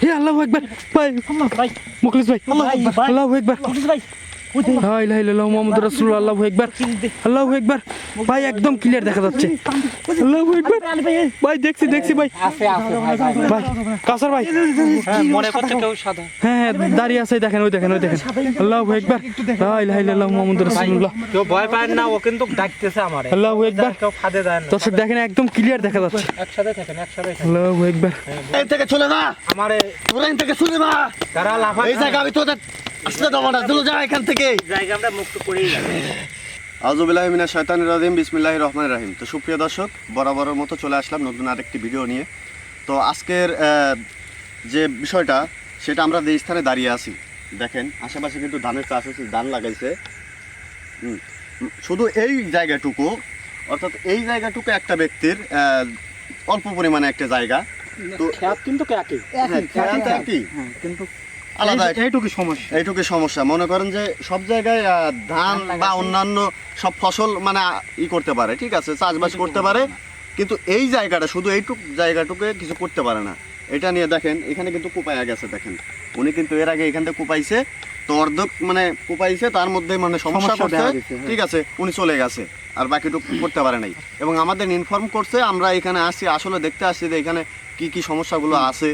হে আল্লাহ একবার ভাই ভাই মুখলিস ভাই ভাই, ভাই। আল্লাহ একবার পুলিশ ভাই ওই দে লা ইলাহা ইল্লাল্লাহ মুহাম্মাদুর রাসূলুল্লাহ আল্লাহু আকবার আল্লাহু আকবার। ভাই একদম ক্লিয়ার দেখা যাচ্ছে। আল্লাহু আকবার। ভাই ভাই দেখছি দেখছি ভাই। আছে আছে ভাই ভাই ভাই। কাসার ভাই। হ্যাঁ মনে করছে কেউ সাদা। হ্যাঁ হ্যাঁ দাঁড়িয়ে আছে দেখেন ওই দেখেন ওই দেখেন। আল্লাহু আকবার। লা ইলাহা ইল্লাল্লাহ কেউ ভয় পায় না ও কিন্তু ডাকতেছে আমারে। আল্লাহু আকবার। কেউ ফাঁদে যায় না। দর্শক দেখেন একদম ক্লিয়ার দেখা যাচ্ছে। একসাথে থাকেন একসাথে থাকেন। আল্লাহু এই থেকে চলে না আমারে তোরা থেকে চলে না তারা লাফা এই জায়গা আমি তোদের দেবো না চলে যা এখান থেকে। জায়গা আমরা মুক্ত করেই যাব। আজুবিল্লাহ মিনা শয়তান রাজিম বিসমিল্লাহ রহমান রাহিম। তো সুপ্রিয় দর্শক বরাবরের মতো চলে আসলাম নতুন আরেকটি ভিডিও নিয়ে। তো আজকের যে বিষয়টা সেটা আমরা যে স্থানে দাঁড়িয়ে আছি দেখেন আশেপাশে কিন্তু ধানের চাষ হচ্ছে ধান লাগাইছে। হুম, শুধু এই জায়গাটুকু অর্থাৎ এই জায়গাটুকু একটা ব্যক্তির অল্প পরিমাণে একটা জায়গা। তো কিন্তু একই হ্যাঁ, খেয়াল তো একই। হ্যাঁ কিন্তু আলাদা এইটুকু সমস্যা। এইটুকু সমস্যা। মনে করেন যে সব জায়গায় ধান বা অন্যান্য সব ফসল মানে ই করতে পারে ঠিক আছে? চাষবাস করতে পারে। কিন্তু এই জায়গাটা শুধু এইটুক জায়গাটুকু কিছু করতে পারে না। এটা নিয়ে দেখেন এখানে কিন্তু গেছে দেখেন। উনি কিন্তু এর আগে এখান থেকে কুপাইছে তো অর্ধেক মানে কুপাইছে তার মধ্যে মানে সমস্যা করছে। হ্যাঁ। ঠিক আছে উনি চলে গেছে আর বাকিটুকু করতে পারে নাই। এবং আমাদের ইনফর্ম করছে আমরা এখানে আসছি আসলে দেখতে আসছি যে এখানে কি কি সমস্যাগুলো আছে।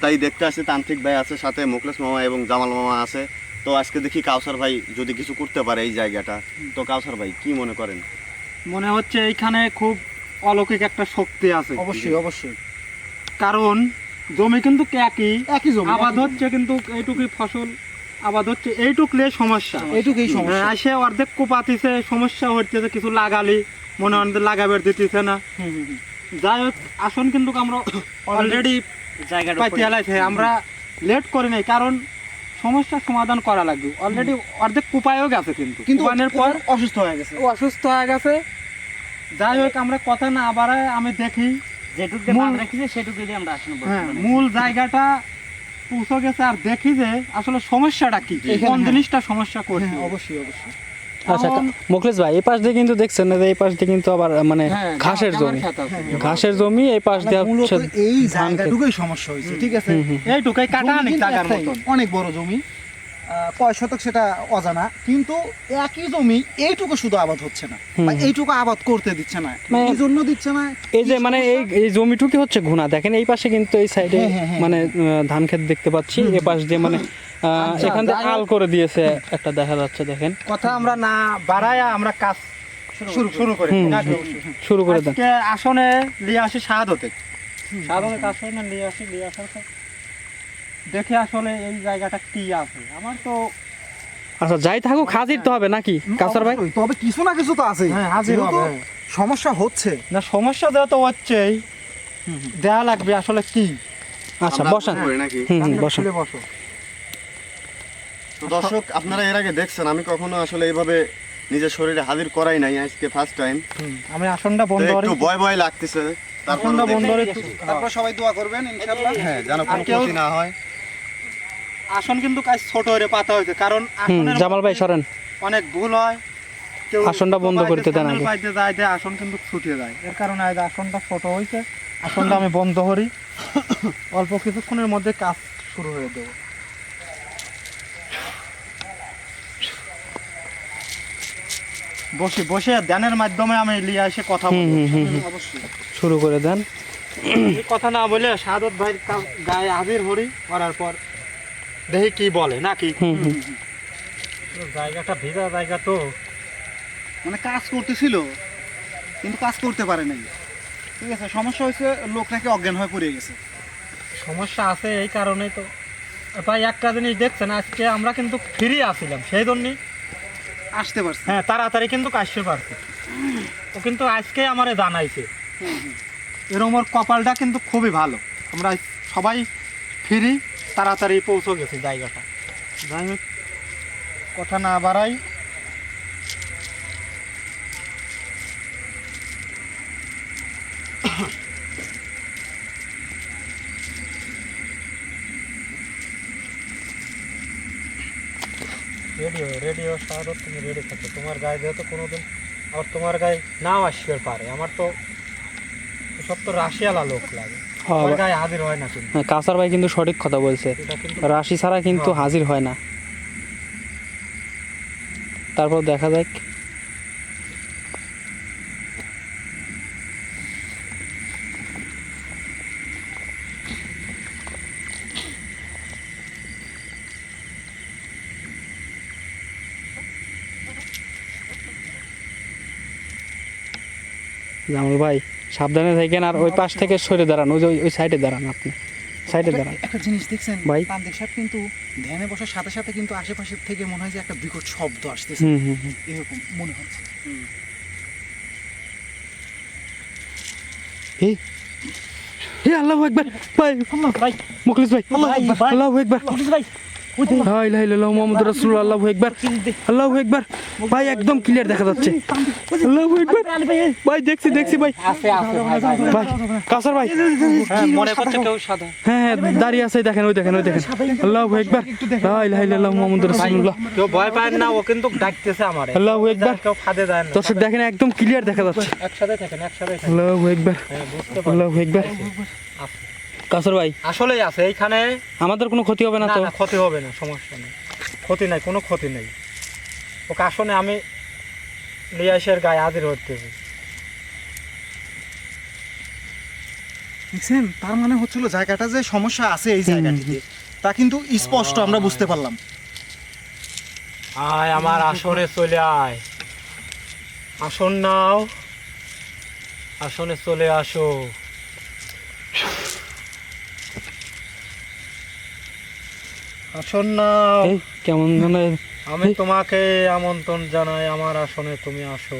তাই দেখতে আসছি তান্ত্রিক ভাই আছে সাথে মুখলেশ মামা এবং জামাল মামা আছে। তো আজকে দেখি কাউসার ভাই যদি কিছু করতে পারে এই জায়গাটা। তো কাউসার ভাই কি মনে করেন? মনে হচ্ছে এইখানে খুব অলৌকিক একটা শক্তি আছে। অবশ্যই অবশ্যই। কারণ জমি কিন্তু একই একই জমি আবাদ হচ্ছে কিন্তু এইটুকুই ফসল আবাদ হচ্ছে এইটুকলে সমস্যা। এইটুকুই সমস্যা। হ্যাঁ, সে অর্ধেক কোপাতিছে সমস্যা হচ্ছে যে কিছু লাগালি মনে হয় যে লাগাবার দিতেছে না। যাই হোক আসন কিন্তু আমরা অলরেডি পাইতে আমরা লেট করি নাই কারণ সমস্যার সমাধান করা লাগবে। অলরেডি অর্ধেক কুপায়ও গেছে কিন্তু। কিন্তু পর অসুস্থ হয়ে গেছে। অসুস্থ হয়ে গেছে। যাই হোক আমরা কথা না আবার আমি দেখি। যেটুকু মূল- সেটুকু দিয়ে আমরা আসলে হ্যাঁ মূল জায়গাটা পৌঁছে গেছে আর দেখি যে আসলে সমস্যাটা কি কোন। জিনিসটা সমস্যা করছে। হ্যাঁ অবশ্যই অবশ্যই। আচ্ছা ভাই এই পাশ দিয়ে কিন্তু দেখছেন না এই পাশ দিয়ে কিন্তু আবার মানে হ্যাঁ, ঘাসের জমি। ঘাসের জমি এই পাশ দিয়ে মানে হচ্ছে এই জায়গাটুকুই সমস্যা হয়েছে ঠিক আছে? এইটুকাই কাটা অনেক মতন অনেক বড় জমি। কয় শতক সেটা অজানা কিন্তু একই জমি এইটুকু শুধু আবাদ হচ্ছে না। বা এইটুকু আবাদ করতে দিচ্ছে না মানে- এই জন্য দিচ্ছে না। এই যে মানে এই এই জমিটুকি হচ্ছে ঘুনা। দেখেন এই পাশে কিন্তু এই সাইডে হ্যাঁ, হ্যাঁ, মানে ধান ক্ষেত দেখতে পাচ্ছি এ পাশ দিয়ে মানে এখান থেকে যাই আল করে দিয়েছে একটা দেখা যাচ্ছে দেখেন। কথা আমরা না বাড়ায়া আমরা কাজ শুরু শুরু করি। শুরু করে। দেন। আসনে নিয়ে আসি শাহাদতে। আসনে নিয়ে আসি নিয়ে আসার দেখে আসলে এই জায়গাটা কি আছে? আমার তো আচ্ছা যাই থাকুক হাজির তো হবে নাকি কাসার ভাই? তবে কিছু না কিছু তো আছে হ্যাঁ, হাজির হবে। সমস্যা হচ্ছে। না সমস্যা দেওয়া তো হচ্ছেই। দেয়া লাগবে আসলে কি? আচ্ছা বসান। বসান। বসো তো দর্শক আপনারা এর আগে দেখছেন আমি কখনো আসলে এইভাবে নিজের শরীরে হাজির করাই নাই আজকে ফার্স্ট টাইম আমি আসনটা বন্ধ একটু ভয় ভয় লাগতেছে। তারপর বন্ধ তারপর সবাই দোয়া করবেন ইনশাআল্লাহ। হ্যাঁ যেন কোনো ক্ষতি না হয়। আসন কিন্তু কাজ ছোট হয়ে পাতা হয়েছে কারণ জামাল ভাই সরেন। অনেক ভুল হয়। আসনটা বন্ধ করতে দেন আগে। বাইতে যায় যে আসন কিন্তু ছুটিয়ে যায়। এর কারণে আজ আসনটা ছোট হয়েছে আসনটা আমি বন্ধ করি। অল্প কিছুক্ষণের মধ্যে কাজ শুরু হয়ে দেবো বসে বসে ধ্যানের মাধ্যমে আমি লিয়ে এসে কথা হুম, অবশ্যই। শুরু করে দেন। এই কথা না বলে সাদত ভাই গায়ে হাজির হরি করার পর দেখি কি বলে নাকি? জায়গাটা ভিজা জায়গা তো। মানে কাজ করতেছিল কিন্তু কাজ করতে পারে নাই। ঠিক আছে সমস্যা হয়েছে লোক নাকি অজ্ঞান হয়ে পড়ে গেছে। সমস্যা আছে এই কারণেই তো। ভাই একটা জিনিস দেখছেন আজকে আমরা কিন্তু ফ্রি আসছিলাম সেই জন্যই আসতে পারছে। হ্যাঁ তাড়াতাড়ি কিন্তু আসতে পারছে। ও কিন্তু আজকে আমারে জানাইছে। এরকম ওর কপালটা কিন্তু খুবই ভালো। আমরা সবাই ফিরি, তাড়াতাড়ি পৌঁছে গেছি জায়গাটা। যাই কথা না বাড়াই রেডিও হওয়ার সাহায্য তুমি রেডি থাকো। তোমার গায়ে যেহেতু কোনোদিন আবার তোমার গায়ে নাও আসবে পারে। আমার তো সব তো রাশিয়ালা লোক লাগে। হ্যাঁ, গায়ে হাজির হয় না কিন্তু। হ্যাঁ, কাসার ভাই কিন্তু সঠিক কথা বলছে। রাশি ছাড়া কিন্তু হাজির হয় না। তারপর দেখা যাক। জামাল ভাই সাবধানে থাকেন আর ওই পাশ থেকে সরে দাঁড়ান ওই যে ওই- সাইডে দাঁড়ান আপনি সাইডে দাঁড়ান। একটা জিনিস দেখছেন? ভাই। তান্ত্রিক সাহেব কিন্তু ধ্যানে বসার সাথে সাথে কিন্তু আশেপাশে থেকে মনে হয় যে একটা বিকট শব্দ আসতেছে। হুম হুম এরকম মনে হচ্ছে। হে হে আল্লাহু আকবার ভাই। আল্লাহ ভাই। মুখলিস ভাই আল্লাহু আকবার। আল্লাহু আকবার ভাই। ওই যে লা ইলাহা ইল্লাল্লাহু মুহাম্মাদুর রাসূলুল্লাহ। আল্লাহু আকবার আল্লাহু আকবার ভাই একদম ক্লিয়ার দেখা যাচ্ছে আল্লাহু আকবার ভাই দেখছি দেখছি ভাই। কাসার হ্যাঁ, হ্যাঁ হ্যাঁ দাঁড়িয়ে আছে দেখেন ওই দেখেন ওই দেখেন। আল্লাহু ইল্লাল্লাহু কেউ ভয় পায় না ও কিন্তু ডাকতেছে আমারে। আল্লাহু আকবার। কেউ ফাঁদে না। দর্শক দেখেন একদম ক্লিয়ার দেখা যাচ্ছে একসাথে থাকেন একসাথে আল্লাহু আল্লাহু কাসার ভাই? আসলেই আছে এইখানে আমাদের কোনো ক্ষতি হবে না তো? ক্ষতি হবে না সমস্যা নেই। ক্ষতি নাই কোনো ক্ষতি নেই। ওকে আসলে আমি লিয়াসের গায়ে হাজির হতে হবে দেখছেন? তার মানে হচ্ছিল জায়গাটা যে সমস্যা আছে এই জায়গাটিতে তা কিন্তু স্পষ্ট আমরা বুঝতে পারলাম। আয় আমার আসনে চলে আয়। আসন নাও। আসনে চলে আসো। আসন নাও এই কেমন যেন আমি তোমাকে আমন্ত্রণ জানাই আমার আসনে তুমি আসো।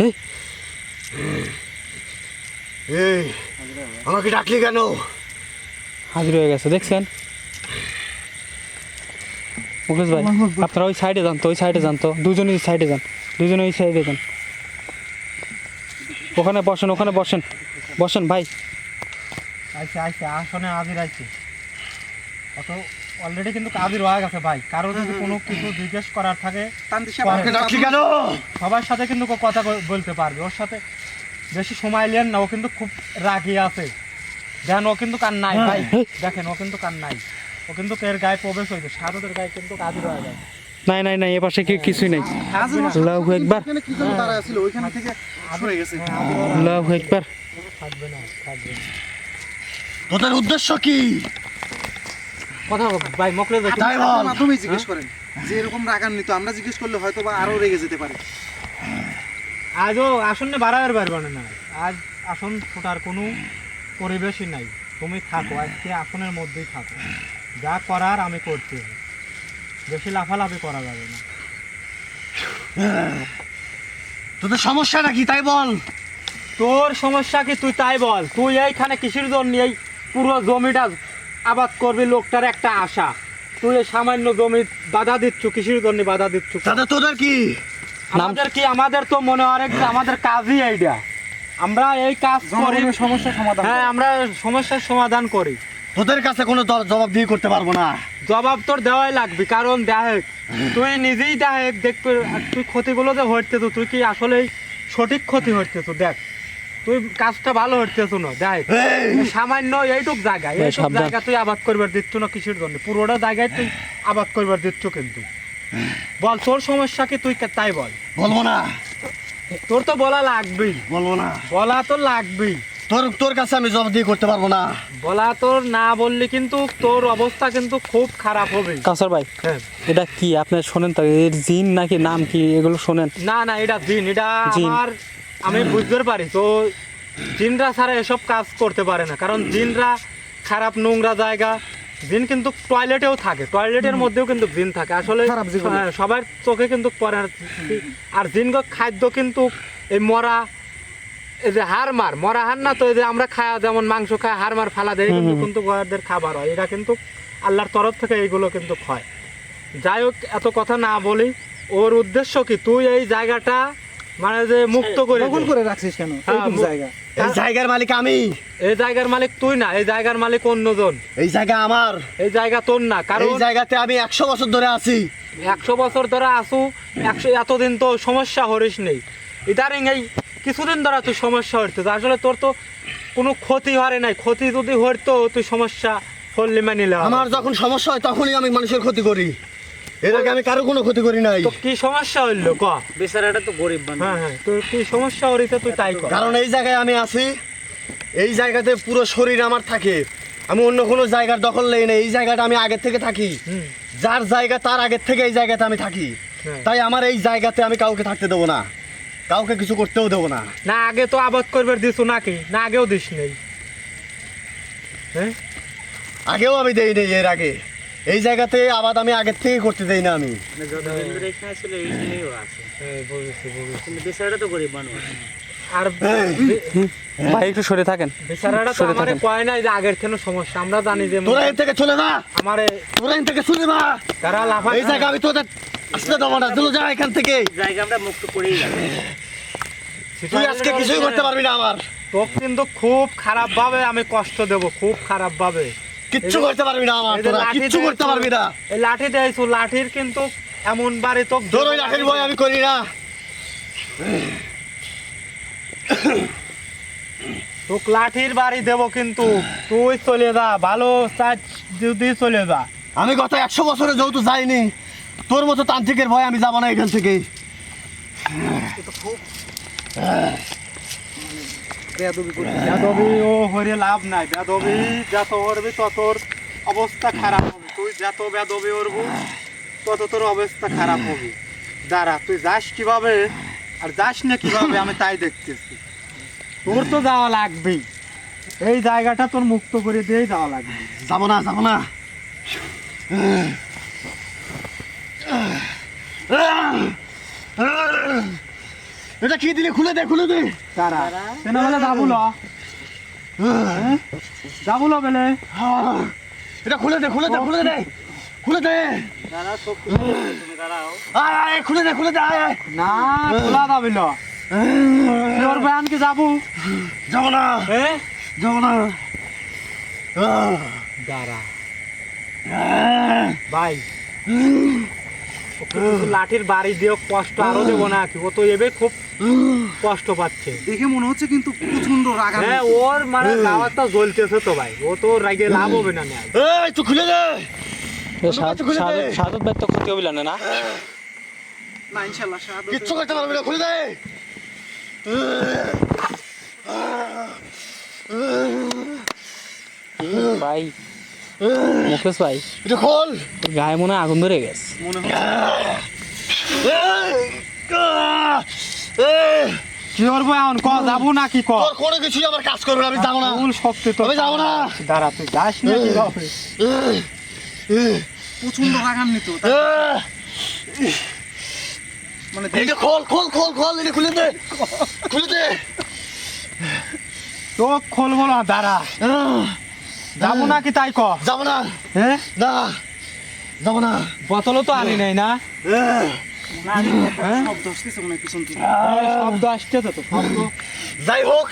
এই। এই আমাকে ডাকলি কেন? হাজির হয়ে গেছে দেখছেন? মুকেশ ভাই আপনারা ওই সাইডে যান তো ওই সাইডে যান তো। দুজনেই সাইডে যান। দুজনে ওই সাইডে যান। ওখানে বসেন ওখানে বসেন। বসেন ভাই। আইসে আইসে আসনে হাজির আইছে অত অলরেডি কিন্তু হাজির হয়ে গেছে ভাই। কারও যদি কোনো কিছু জিজ্ঞেস করার থাকে সবার সাথে কিন্তু কথা বলতে পারবে। ওর সাথে বেশি সময় নেন না ও কিন্তু খুব রাগি আছে। দেখেন ও কিন্তু কান নাই ভাই। দেখেন ও কিন্তু কান নাই। ও কিন্তু এর গায়ে প্রবেশ হয়েছে সাধুদের গায়ে কিন্তু হাজির হয়ে যায়। নাই নাই নাই এ পাশে কি কিছুই নাই। হাজির একবার ওখানে কি যেন দাঁড়ায় ছিল ওইখানে থেকে সরে গেছে। আল্লাহু একবার থাকবে না থাকবে না। তোদের উদ্দেশ্য কি? কথা ভাই মকলে তাই বল। মাধ্যমেই জিজ্ঞেস করেন যে এরকম রাগান্বিত আমরা জিজ্ঞেস করলে হয়তো বা আরও রেগে যেতে পারে। আজও আসনে বাড়াবার পারবে না আজ আসন ছোটার কোনো পরিবেশই নাই। তুমি থাকো আজকে আসনের মধ্যেই থাকো। যা করার আমি করতে বেশি লাফালাফি করা যাবে না। তোদের সমস্যাটা কি তাই বল। তোর সমস্যা কি তুই তাই বল। তুই এইখানে কৃষির জন্য এই পুরো জমিটা আবাদ করবি লোকটার একটা আশা। তুই এই সামান্য জমি বাধা দিচ্ছ কৃষির জন্য বাধা দিচ্ছ। তাতে তোদের কি? আমাদের কি? আমাদের তো মনে হয় আমাদের কাজই এইটা। আমরা এই কাজ করি। সমস্যা সমাধান হ্যাঁ আমরা সমস্যার সমাধান করি। তোদের কাছে কোনো জবাব দিয়ে করতে পারব না। জবাব তোর দেওয়াই লাগবে কারণ দেখ তুই নিজেই দেখ দেখবে তুই ক্ষতিগুলো যে হচ্ছে তো তুই কি আসলে সঠিক ক্ষতি হচ্ছে তো দেখ। তুই কাজটা ভালো না দেখ। সামান্য এইটুক জায়গা এইটুক জায়গা তুই আবাদ করবার দিচ্ছ না কৃষির জন্য? পুরোটা জায়গায় তুই আবাদ করবার দিচ্ছ কিন্তু। বল তোর সমস্যা কি? তুই তাই বল। বলব না। তোর তো বলা লাগবেই। বলব না। বলা তো লাগবেই। তোর তোর কাছে আমি জবাব দিয়ে করতে পারব না। বলা তোর না বললে কিন্তু তোর অবস্থা কিন্তু খুব খারাপ হবে। কাসার ভাই হ্যাঁ। এটা কি? আপনি শোনেন তো এর জিন নাকি নাম কি? এগুলো শোনেন। না না এটা জিন। এটা আমার আমি বুঝতে পারি তো জিনরা ছাড়া এসব কাজ করতে পারে না। কারণ জিনরা খারাপ নোংরা জায়গা জিন কিন্তু টয়লেটেও থাকে টয়লেটের মধ্যেও কিন্তু জিন থাকে। আসলে। হ্যাঁ, সবার চোখে কিন্তু পড়ে আর জিন খাদ্য কিন্তু এই মরা এই যে হাড় মার মরা হার না তো এই যে আমরা খায়া যেমন মাংস খায় হাড় মার ফালা দেয় কিন্তু কিন্তু গোয়াদের খাবার হয়। এটা কিন্তু আল্লাহর তরফ থেকে এইগুলো কিন্তু হয় যাই হোক এত কথা না বলি। ওর উদ্দেশ্য কি? তুই এই জায়গাটা মানে যে মুক্ত করে দখল করে রাখছিস কেন? হ্যাঁ, এইরকম মু- জায়গা। এই জায়গার মালিক আমি। এই জায়গার মালিক তুই না এই জায়গার মালিক অন্যজন। এই জায়গা আমার। এই জায়গা তোর না এই জায়গাতে আমি একশো বছর ধরে আছি। একশো বছর ধরে আসু একশো এতদিন তো সমস্যা হরিস নেই। ইদারিং এই কিছুদিন ধরে তুই সমস্যা হইতো আসলে তোর তো কোনো ক্ষতি হরে নাই। ক্ষতি যদি হইতো তুই সমস্যা হলে মানে আমার যখন সমস্যা হয় তখনই আমি মানুষের ক্ষতি করি। এর আগে আমি কারও কোনো ক্ষতি করি নাই। তো কি সমস্যা হইল? ক? বেচারাটা তো গরিব মানুষ। হ্যাঁ হ্যাঁ তোর কি সমস্যা হরিতে তুই তাই কর। কারণ এই জায়গায় আমি আছি এই জায়গাতে পুরো শরীর আমার থাকে। আমি অন্য কোনো জায়গার দখল নেই না এই জায়গাটা আমি আগের থেকে থাকি। যার জায়গা তার আগের থেকে এই জায়গাতে আমি থাকি। হ্যাঁ। তাই আমার এই জায়গাতে আমি কাউকে থাকতে দেবো না। কাউকে কিছু করতেও দেবো না। না আগে তো আবাদ করবার দিছু নাকি? না আগেও দিস নেই। হ্যাঁ? আগেও আমি দেই নেই এর আগে। এই জায়গাতে আবাদ আমি আগের থেকে করতে দেই না আমি। হ্যাঁ, আর ভাই একটু সরে থাকেন। বেচারাটা তো আমারে কয় যে আগের থেকে সমস্যা আমরা জানি যে তোরা এর থেকে চলে যা। আমারে তোরা এর থেকে চলে তারা লাফা এই জায়গা আমি তোদের আসতে দেবো না চলে যা এখান থেকে। জায়গা আমরা মুক্ত করেই যাব। তুই আজকে কিছুই করতে পারবি না আমার। তোকে কিন্তু খুব খারাপ ভাবে আমি কষ্ট দেব খুব খারাপ ভাবে কিচ্ছু করতে পারবি না আমার তোরা কিচ্ছু করতে পারবি না। এই লাঠি দেয়ছো লাঠির কিন্তু এমন বারে তো তোর ওই লাঠির ভয় আমি করি না। তোকে লাঠির বাড়ি দেব কিন্তু তুই চলে যা ভালো চাচ যদি চলে যা। আমি গত একশো বছরে যেহেতু যাইনি তোর মতো তান্ত্রিকের ভয় আমি যাব না এখান থেকে বেদবি ও হরে লাভ নাই। বেদবি যত করবি তত তোর অবস্থা খারাপ হবে। তুই যত বেদবি করব তত তোর অবস্থা খারাপ হবে। দাঁড়া তুই যাস কীভাবে আর যাস না কীভাবে আমি তাই দেখতেছি। তোর তো যাওয়া লাগবেই। এই জায়গাটা তোর মুক্ত করে দিয়েই যাওয়া লাগবে। যাব না যাব না। এটা কি দিলে? খুলে দে খুলে দে। তারা তেনা বেলা যাবুল যাবুল বেলে। এটা খুলে দে খুলে দে খুলে দে। খুলে দে। আয় আয় খুলে দে খুলে দে আয় আয়। না খোলা যাবিল তোর বয়ান কি যাব। যাব না। এ? যাব না। দাঁড়া। ভাই। লাঠির বাড়ি দিয়ে কষ্ট আরও দেবো না কি ও তো এবে খুব কষ্ট পাচ্ছে। দেখে মনে হচ্ছে কিন্তু প্রচণ্ড রাগা হ্যাঁ ওর মানে গাওয়ারটা জ্বলতেছে তো ভাই ও তো রাগে লাভ হবে না না এই তুই খুলে দে। সাদ- সাদত সাদত ভাই তো ক্ষতি হবিল না না? না ইনশাল্লাহ শাহাদত- কিচ্ছু করতে পারবি না খুলে দে। ভাই মুকেশ ভাই এটা খোল। তোর গায়ে মনে আগুন ধরে গেছে। মনে কি করব এখন? ক যাব না কি? ক তোর কোনো কিছুই আমার কাজ করবে না আমি যাব না। ফুল শক্তি তো আমি যাব না। দাঁড়া তুই যাস না কি হবে? প্রচণ্ড রাগান্বিত আহ, মানে এটা খোল খোল খোল খোল এটা খুলে দে। খুলে দে। চোখ খুলবো না দাঁড়া। যাব না কি তাই ক? যাব না। হ্যাঁ না। যাব না। বোতলও তো আনি নাই না? যাই হোক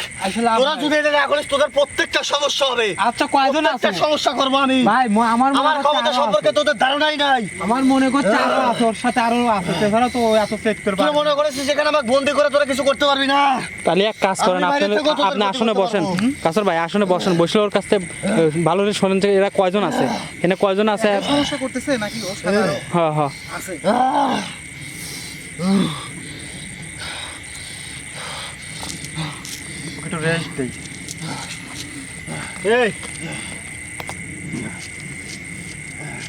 তোরা যদি এটা না করিস তোদের প্রত্যেকটা সমস্যা হবে আচ্ছা কয়জন আছে? সমস্যা করব আমি। ভাই আমার আমার ক্ষমতা সম্পর্কে তোদের ধারণাই নাই। আমার মনে করছে আরও আছে ওর সাথে আরও আছে এছাড়া তো এত চেক করবে। তুই মনে করেছিস সেখানে আমাকে বন্দি করে তোরা কিছু করতে পারবি না? তাহলে এক কাজ করেন আপনি আপনি আসনে বসেন। কাসর ভাই আসনে বসেন বসলে ওর কাছ ভালো করে শোনেন যে এরা কয়জন আছে। এখানে কয়জন আছে? সমস্যা করতেছে নাকি? হ্যাঁ হ্যাঁ আছে। একটু রেস্ট দেই। এই।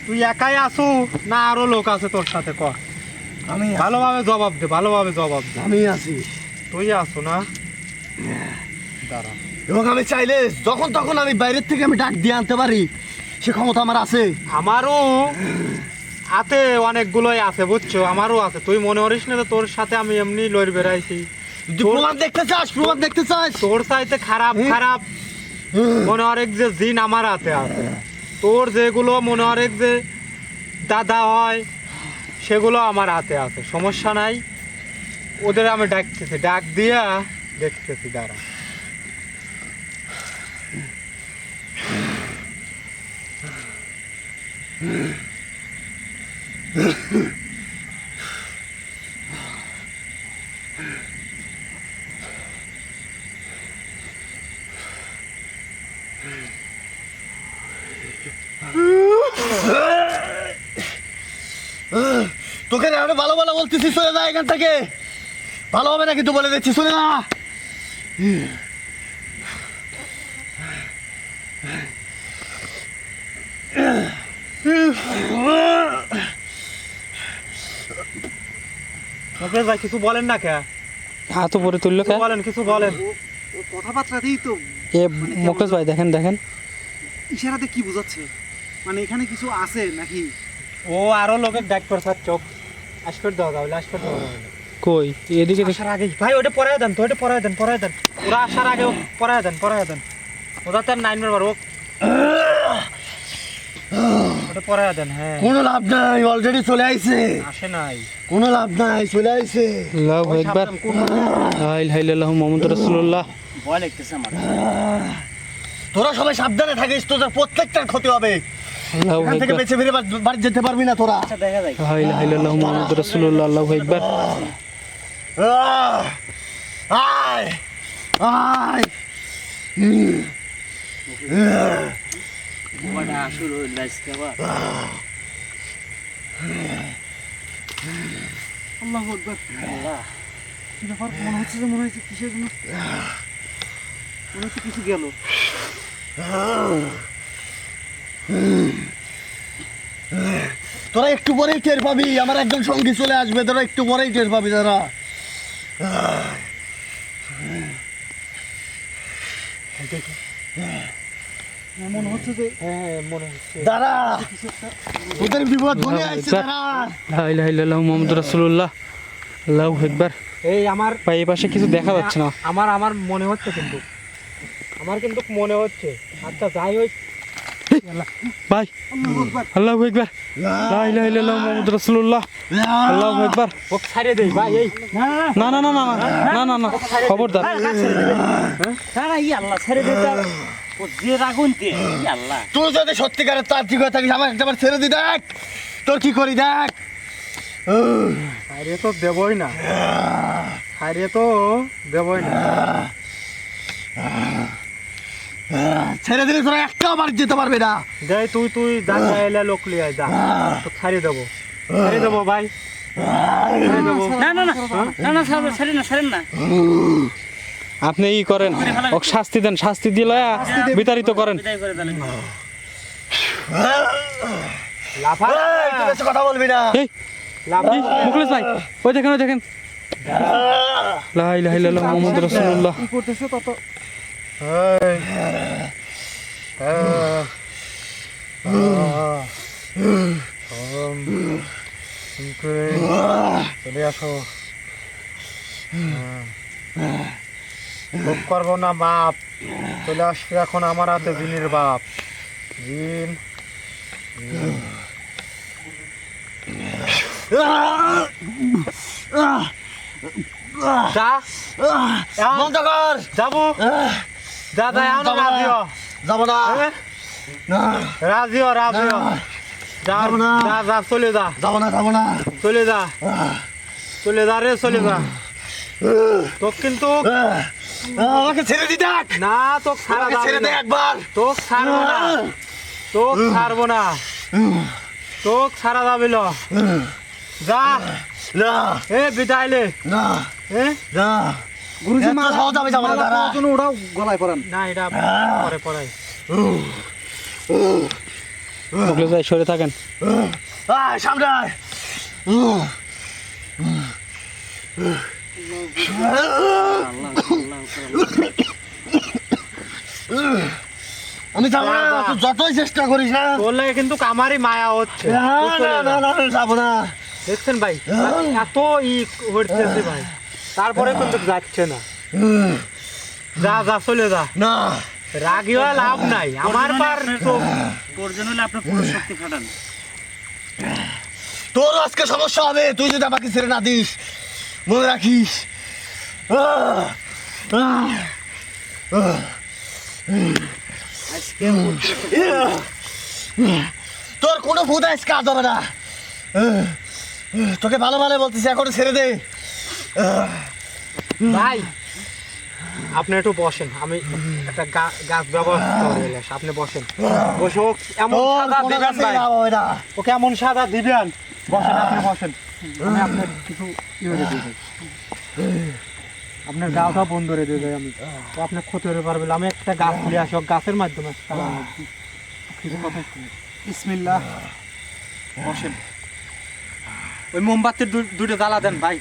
তুই একাই আসু না আরও লোক আছে তোর সাথে ক। আমি ভালোভাবে জবাব দে ভালোভাবে জবাব দে। আমি আছি তুই আসু না? দাঁড়া। এবং আমি চাইলে যখন তখন আমি বাইরের থেকে আমি ডাক দিয়ে আনতে পারি। সে ক্ষমতা আমার আছে। আমারও। হাতে অনেকগুলোই আছে বুঝছ? আমারও আছে। তুই মনে করিস না তোর সাথে আমি এমনি লড় বেড়াইছি? প্রমাণ দেখতে চাস প্রমাণ দেখতে চাস। তোর চাইতে খারাপ খারাপ। মনে হরেক যে জিন আমার হাতে আছে। তোর যেগুলো মনে হরেক যে দাদা হয় সেগুলো আমার হাতে আছে। সমস্যা নাই। ওদের আমি ডাকতেছি। ডাক দিয়া দেখতেছি দাঁড়া। তোকে আরও ভালো ভালো বলতেছি চলে না এখান থেকে। ভালো হবে না কিন্তু বলে দিচ্ছি চলে না ভাই কিছু বলেন না কে? হাত উপরে তুললো কে? বলেন কিছু বলেন। কথাবার্তাতেই তো। এ মুকেশ ভাই দেখেন দেখেন। ইশারাতে কি বোঝাচ্ছে? মানে এখানে কিছু আছে নাকি? ও আরও লোকের ডাক করছে চোখ। করে দেওয়া যাবে কই? এদিকে আসার আগে ভাই ওটা পড়ায় দেন তো ওটা পড়ায় দেন পড়ায় দেন। ওরা আসার আগে পড়ায় দেন পড়ায় দেন। ওটা তো নাইন মেম্বার ও ওটা পড়ায় দেন হ্যাঁ। কোনো লাভ নাই অলরেডি চলে আইছে। আসে নাই। কোনো লাভ নাই চলে আইছে। আল্লাহু আকবার লা ইলাহা ইল্লাল্লাহু মুহাম্মাদুর রাসূলুল্লাহ। ভয় লাগতেছে আমার। তোরা সবাই সাবধানে থাকিস তোদের প্রত্যেকটার ক্ষতি হবে। আল্লাহু এখান থেকে বেঁচে ফিরে বাড়ি যেতে পারবি না তোরা। আচ্ছা দেখা যায় লা ইলাহা ইল্লাল্লাহু মুহাম্মাদুর রাসূলুল্লাহ আল্লাহু আকবার আয়! আয়! বড়া শুরু হইল আজকে আবার। আল্লাহ আকবার কি ব্যাপার? মনে হচ্ছে যে মনে হচ্ছে কিসের জন্য? মনে হচ্ছে কিছু গেল। তোরা একটু পরেই টের পাবি আমার একজন সঙ্গী চলে আসবে তোরা একটু পরেই টের পাবি তোরা মনে হচ্ছে যে হ্যাঁ মনে হচ্ছে দাঁড়া তোদের বিপদ মনে আসছে দাঁড়া লা ইলাহা ইল্লাল্লাহু মুহাম্মাদুর রাসূলুল্লাহ আল্লাহু আকবার এই আমার ভাই এই পাশে কিছু দেখা যাচ্ছে না আমার আমার মনে হচ্ছে কিন্তু আমার কিন্তু মনে হচ্ছে আচ্ছা যাই হোক ভাই আল্লাহু আকবার লা ইলাহা ইল্লাল্লাহু মুহাম্মাদুর রাসূলুল্লাহ আল্লাহু আকবার ও ছাড়িয়ে দেই ভাই এই না না না না না না না খবরদার আল্লাহ ছেড়ে যে রাগুন দিয়ে আল্লাহ। তুই যদি সত্যিকারের তার ঠিক হয়ে থাকিস আমার একটা ছেড়ে দি দেখ। তোর কি করি দেখ। তো দেবই না। ছাড়িয়ে তো দেবই না। ছেড়ে দিলে তোরা একটাও বাড়ি যেতে পারবে না। যাই তুই তুই এলে লোক লিয়ে যা। তো ছাড়িয়ে দেবো। ছাড়িয়ে দেবো ভাই। না না না। না না ছাড়েন ছাড়েন না ছাড়েন না। আপনি ই করেন ওক শাস্তি দেন শাস্তি দিলে বিতাড়িত করেন কথা বলবি না ভাই ওই দেখেন ওই দেখেন লা ইলাহা ইল্লাল্লাহু মুহাম্মাদুর রাসূলুল্লাহ কি করতেছে তত এই। আহ। আহ। ওম। কিন্তু চলে আসো ভোগ করব না বাপ। চলে আসবে এখন আমার হাতে জিনের বাপ। জিন। যা। বন্ধ কর। যাব। যা যা এখন না। রাজিও যাব না? রাজিও রাজিও যা যাব না। যা যা চলে যা। যাব না যাব না। চলে যা। চলে যা রে চলে যা। তো কিন্তু আমাকে ছেড়ে দি দেখ না তো ছাড়া আমাকে ছেড়ে দে একবার। তো ছাড়বো না। তো ছাড়বো না। তো ছাড়া যাবে যা। না। এ বিদাইলে না। এ? না। গুরুজি হবে যাব না, দাঁড়া। জন্য গলায় পরান। না এটা পরে ভাই সরে থাকেন। আয় সামনে আয়। আমি যাব যতই চেষ্টা করিস না। তোর লাগে কিন্তু আমারই মায়া হচ্ছে। না, না, যা। না, না, যাব না। দেখছেন ভাই? এত ই হচ্ছে ভাই। তারপরে কিন্তু যাচ্ছে না। যা যা চলে যা। না। রাগিও লাভ নাই। আমার পার তোর জন্য হলে আপনার পুরো শক্তি খাটান তোর আজকে সমস্যা হবে। তুই যদি আমাকে ছেড়ে না দিস মনে রাখিস। আজকে। তোর কোনো ভূত আজ কাজ হবে না? তোকে ভালো ভালো বলতেছি এখন ছেড়ে দে। ভাই আপনি একটু বসেন। আমি একটা গাছ ব্যবস্থা করে। আপনি বসেন। বসে ও এমন সাদা দিবেন ভাই। ওকে এমন সাদা দিবেন। বসেন আপনি বসেন। আমি আপনার কিছু ইয়ে যাই। আপনার গাওটা বন্ধ করে দিয়ে যাই আমি। ও আপনার ক্ষতি হতে পারবে। আমি একটা গাছ নিয়ে আসি গাছের মাধ্যমে। বিসমিল্লাহ। বসেন। ওই মোমবাতির দুটো জ্বালা দেন ভাই।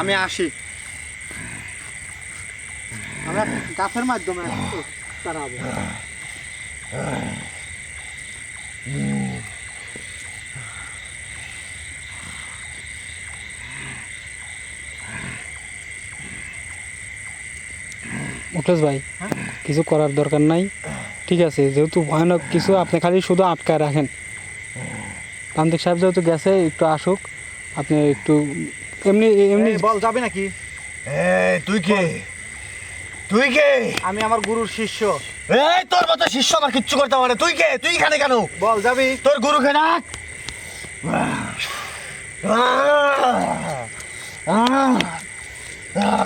আমি আসি। আমরা গাছের মাধ্যমে একটু মুখলেশ ভাই কিছু করার দরকার নাই। ঠিক আছে যেহেতু ভয়ানক কিছু আপনি খালি শুধু আটকায় রাখেন। তান্ত্রিক সাহেব যেহেতু গেছে একটু আসুক। আপনি একটু এমনি এমনি বল যাবে নাকি? তুই কে? তুই কে? আমি আমার গুরুর শিষ্য। এই তোর মতো শিষ্য আমার কিচ্ছু করতে পারে তুই কে? তুই এখানে কেন? বল যাবি। তোর গুরুকে ডাক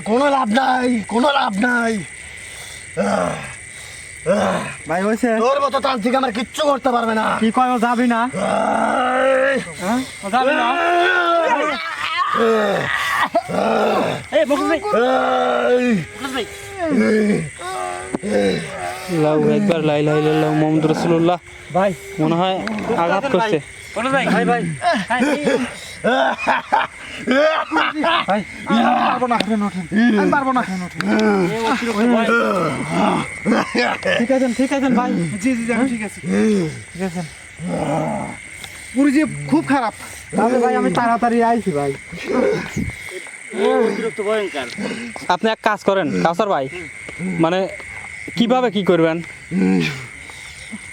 কোনো লাভ নাই কোনো লাভ নাই। ভাই হয়েছে? তোর মতো তান্ত্রিক আমার কিচ্ছু করতে পারবে না। কি কয় ও যাবি না? হ্যাঁ? ও যাবি না? এই বকুল ভাই। বকুল ভাই। লাউ একবার লাই লাই লাউ মোহাম্মদ রসুল্লাহ ভাই। মনে হয় আঘাত করছে। ভাই ভাই। ভাই ভাই ভাই আমি পারব না খেয়ে ওঠেন। আমি পারব না খেয়ে ওঠেন। ঠিক আছে ঠিক আছে ভাই? জি জি জি, আমি ঠিক আছে। ঠিক আছে গুরুজি খুব খারাপ। তাহলে ভাই আমি তাড়াতাড়ি আইছি ভাই। আপনি এক কাজ করেন কাউসার ভাই মানে কীভাবে কি করবেন?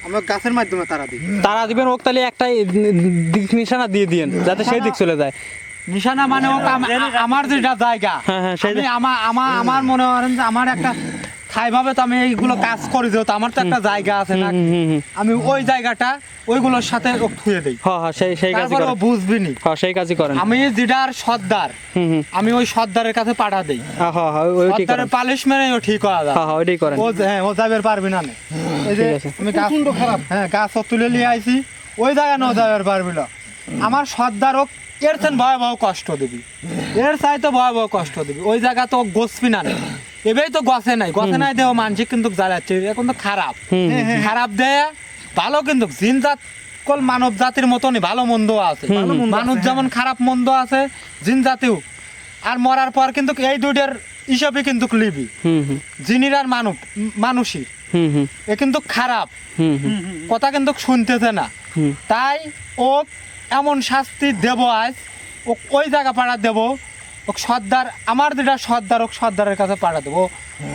আমি গাছের মাধ্যমে তারা দিই। তারা দিবেন ওক তাহলে একটাই দিক নিশানা দিয়ে দিয়েন যাতে সেই দিক চলে যায়। নিশানা মানে ও আমার যেটা জায়গা হ্যাঁ, হ্যাঁ, সেই আমার আমার আমার মনে করেন যে আমার একটা তো আমি এইগুলো কাজ করি যেহেতু আমার তো একটা জায়গা আছে না আমি ওই জায়গাটা ওইগুলোর সাথে ও থুয়ে দেই। হ্যাঁ হ্যাঁ সেই সেই কাজই করেন। বুঝবি নি হ্যাঁ সেই কাজই করেন। আমি যেটার সর্দার হুম হুম। আমি ওই সর্দারের কাছে পাঠা দেই। হ্যাঁ হ্যাঁ হ্যাঁ ওইটাই করেন। সর্দারের পালিশ মেরে ও ঠিক করা যায়। হ্যাঁ হ্যাঁ ওইটাই করেন। ও হ্যাঁ ও যাবে পারবি না নে। এই যে আমি গাছ খারাপ। হ্যাঁ গাছ তুলে নিয়ে আইছি। ওই জায়গায় না যাবে পারবি না আমার সর্দার ও এর চেন ভয়াবহ কষ্ট দিবি। এর চাই তো ভয়াবহ কষ্ট দিবি। ওই জায়গা তো গসবি না। এবেই তো গছে নাই। গছে নাই দেহ মানসিক কিন্তু জ্বালাচ্ছে। এখন তো খারাপ। হ্যাঁ, খারাপ দেয় ভালো কিন্তু। জিন জাত কল মানব জাতির মতনই ভালো মন্দ আছে। মানুষ যেমন খারাপ মন্দ আছে জিন জাতিও। আর মরার পর কিন্তু এই দুইটার হিসাবে কিন্তু লিবি। হুম হুম। জিনির আর মানব মানুষই এ কিন্তু খারাপ। হুম হুম। কথা কিন্তু শুনতেছে না। তাই ও এমন শাস্তি দেব আজ ও ওই জায়গা পাড়া দেব ও সর্দার আমার যেটা সর্দার ও সর্দারের কাছে পাড়া দেবো।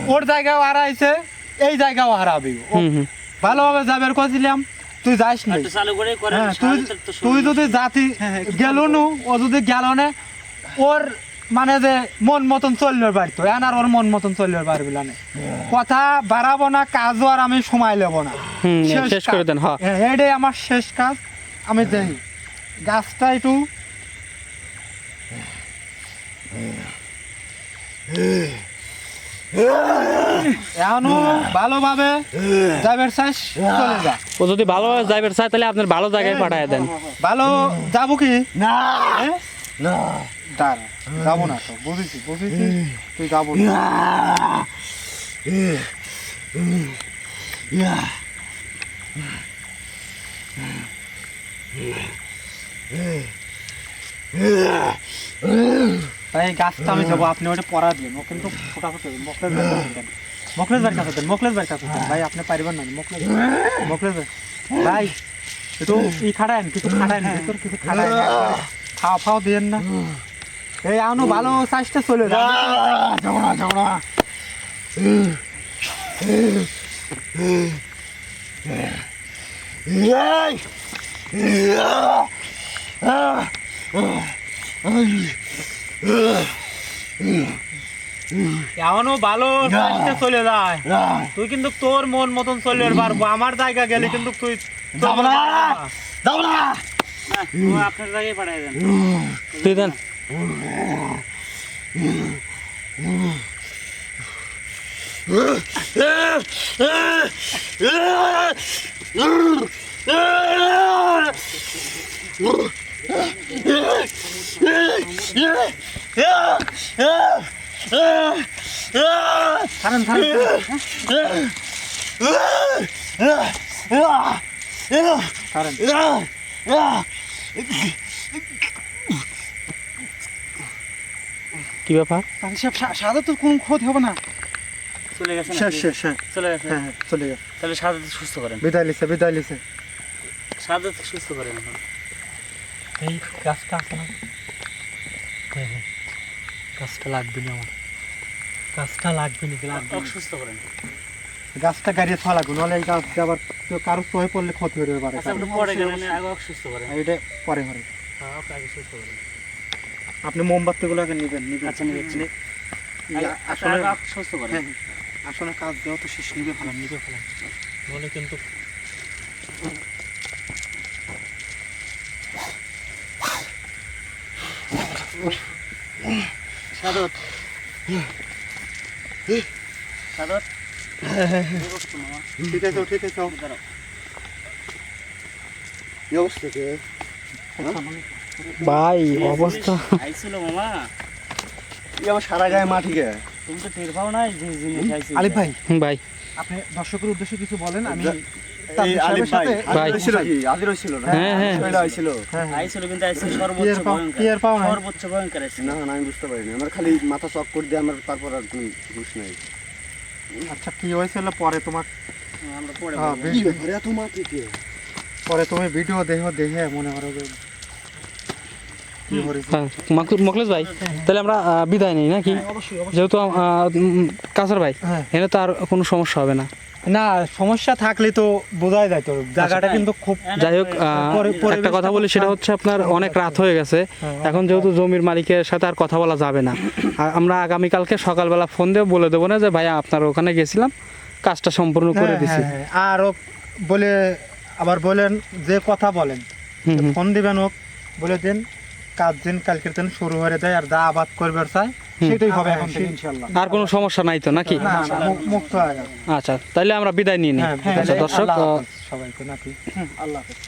ওর জায়গাও হারাইছে এই জায়গাও হারাবি। ও হুম হুম। ভালোভাবে যাবের কছিলাম তুই যাস না। একটু চালু করে করেন হ্যাঁ তুই তুই যদি জাতি গেলনু ও যদি গেল না ওর মানে যে মন মতন চললে পারতো এখন আর ওর মন মতন চললে পারবি না কথা বাড়াবো না কাজও আর আমি সময় নেব না। শেষ করে দেন, হ্যাঁ। এটাই আমার শেষ কাজ আমি দেই। গাছটা একটু এখনও ভালোভাবে যাবের শেষ চলে যা। ও যদি ভালো তাহলে আপনার ভালো জায়গায় পাঠায় দেন। ভালো যাব কি? না? না। দাঁড়া, যাব না তো। বুঝেছি বুঝেছি? তুই যাব না। তাই গাছটা আমি যাব, আপনি ওটা পড়া দিন। ও কিন্তু ফোটাফুটি মকলেশ বের কাছে দেন মকলেশ বের কাছে মকলেশ বের কাছে ভাই, আপনি পারবেন না মকলেশ বের- ভাই, একটু ই খাড়ায়েন, কিছু খাড়ায়েন, ভিতর কিছু একবারে খাওয়া ফাওয়া দিয়েন না। এই আনো, ভালো চাষটা চলে না যাব এখনও ভালো চাষটা চলে যায় তুই কিন্তু তোর মন মতন চলে পারব আমার জায়গা গেলে কিন্তু তুই যাব না যাব না না, ও আপনার জায়গায় পাঠাই দেন দিয়ে দেন ছাড়েন ছাড়েন ছাড়েন কি ব্যাপার? কাজী সাহেব সাদা তো কোনো ক্ষতি হবে না। চলে গেছে শেষ নাকি? শেষ। হ্যাঁ চলে গেছে? হ্যাঁ হ্যাঁ, চলে গেছে। তাহলে সাদা সুস্থ করেন। বিদায় লিছে বিদায় লিছে সাদা সুস্থ করেন এখন। এই গাছটা আছে না? হ্যাঁ হ্যাঁ। গাছটা লাগবে না আমার। গাছটা লাগবে না লাগবে সুস্থ করেন। গাছটা গাড়িয়ে লাগবে নাহলে এই গাছ আবার কারও চোখে পড়লে ক্ষতি হতে পারে আচ্ছা পরে গেলেন সুস্থ করেন। এটা পরে পরে হ্যাঁ আগে সুস্থ করেন। আপনি মোমবাতিগুলোকে নেবেন নেবেন। আচ্ছা, নিবেন। নে- আগে আসলে সুস্থ করেন হ্যাঁ, আসলে কাজ দেওয়া তো শেষ নিবে ফেলাম নিবে ফেলাম। বলে কিন্তু সাদত। সাদত। এই ঠিক আছে ঠিক আছে দাঁড়াও। কি অবস্থা কে ভাই অবস্থা। আইছিল মামা। এই আমার সারা গায়ে মাটি গে। তুমি তো টের পাও নাই যে জিনিস আলিফ ভাই। ভাই। আপনি দর্শকের উদ্দেশ্যে কিছু বলেন আমি হ্যাঁ, হ্যাঁ। আচ্ছা কি হয়েছিল? পরে তোমার পরে হ্যাঁ, পরে তুমি ভিডিও দেখো দেখে মনে করো যে কি হয়েছে হ্যাঁ মাকুর মকলেশ ভাই তাহলে আমরা বিদায় নেই নাকি? অবশ্যই যেহেতু কাসার ভাই হ্যাঁ। এনে তো আর কোনো সমস্যা হবে না। না সমস্যা থাকলে তো বোঝাই যায় তো জায়গাটা কিন্তু খুব যাই হোক একটা কথা বলি সেটা হচ্ছে আপনার অনেক রাত হয়ে গেছে। হ্যাঁ, এখন যেহেতু জমির মালিকের সাথে আর কথা বলা যাবে না। আর আমরা আগামীকালকে সকালবেলা ফোন দিয়ে বলে দেবো না যে ভাইয়া আপনার ওখানে গেছিলাম কাজটা সম্পূর্ণ করে হ্যাঁ, দিছি। হ্যাঁ, হ্যাঁ। বলে আবার বলেন যে কথা বলেন। ফোন দিবেন হোক বলে দিন। কাজ দিন কালকের দিন শুরু হয়ে যায় আর যা আবাদ করবার চাই সেটাই হবে এখন থেকে সেই- আর কোনো সমস্যা নাই তো নাকি? না না, মু- মুক্ত হয়ে গেল। আচ্ছা তাইলে আমরা বিদায় নিয়ে নিই। হ্যাঁ আচ্ছা। দর্শক আল্লাহ আহ, হাফেজ সবাইকে নাকি? আল্লাহ হাফেজ।